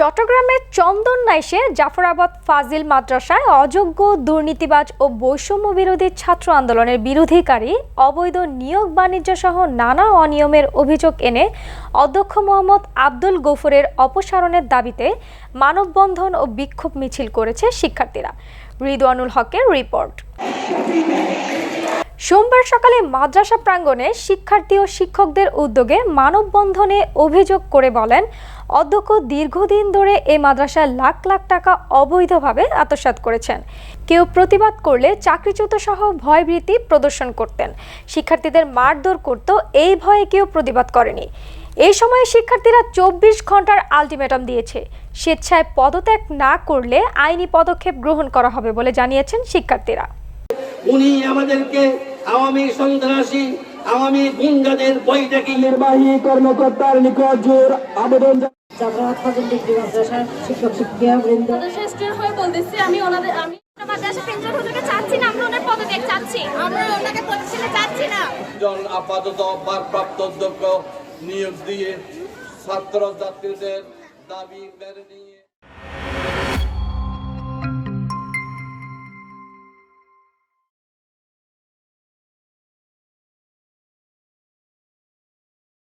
চট্টগ্রামের চন্দন নাইশে জাফরাবাদ ফাজিল মাদ্রাসায় অযোগ্য, দুর্নীতিবাজ ও বৈষম্য বিরোধী ছাত্র আন্দোলনের বিরোধীকারী অবৈধ নিয়োগ বাণিজ্য সহ নানা অনিয়মের অভিযোগ এনে অধ্যক্ষ মোহাম্মদ আব্দুল গফুরের অপসারণের দাবিতে মানববন্ধন ও বিক্ষোভ মিছিল করেছে শিক্ষার্থীরা। রিদওয়ানুল হকের রিপোর্ট। সোমবার সকালে মাদ্রাসা প্রাঙ্গণে শিক্ষার্থী ও শিক্ষকদের উদ্যোগে মানববন্ধনে অভিযোগ করে বলেন, অধ্যক্ষ দীর্ঘদিন ধরে এই মাদ্রাসায় লাখ লাখ টাকা অবৈধভাবে আত্মসাৎ করেছেন। কেউ প্রতিবাদ করলে চাকরিচ্যুত সহ ভয়ভীতি প্রদর্শন করতেন। শিক্ষার্থীদের মারধর করত, এই ভয়ে কেউ প্রতিবাদ করেনি। এই সময়ে শিক্ষার্থীরা চব্বিশ ঘণ্টার আলটিমেটাম দিয়েছে। স্বেচ্ছায় পদত্যাগ না করলে আইনি পদক্ষেপ গ্রহণ করা হবে বলে জানিয়েছেন শিক্ষার্থীরা। উনি আমাদেরকে আওয়ামী সন্ত্রাসী আওয়ামী গুন্ডাদের বইটাকে নির্বাহী কর্মকর্তার নিকট জোর আবেদন আমি ওনাদের আমি মাদ্রাসা হুজুরকে চাচ্ছি না আমরা ওনার পদত্যাগ চাচ্ছি। আমরা ওনাকে প্রতিষ্ঠানে চাচ্ছি না। একজন আপাতত ভারপ্রাপ্ত অধ্যক্ষ নিয়োগ দিয়ে ছাত্র ছাত্রীদের দাবি মেনে নিয়ে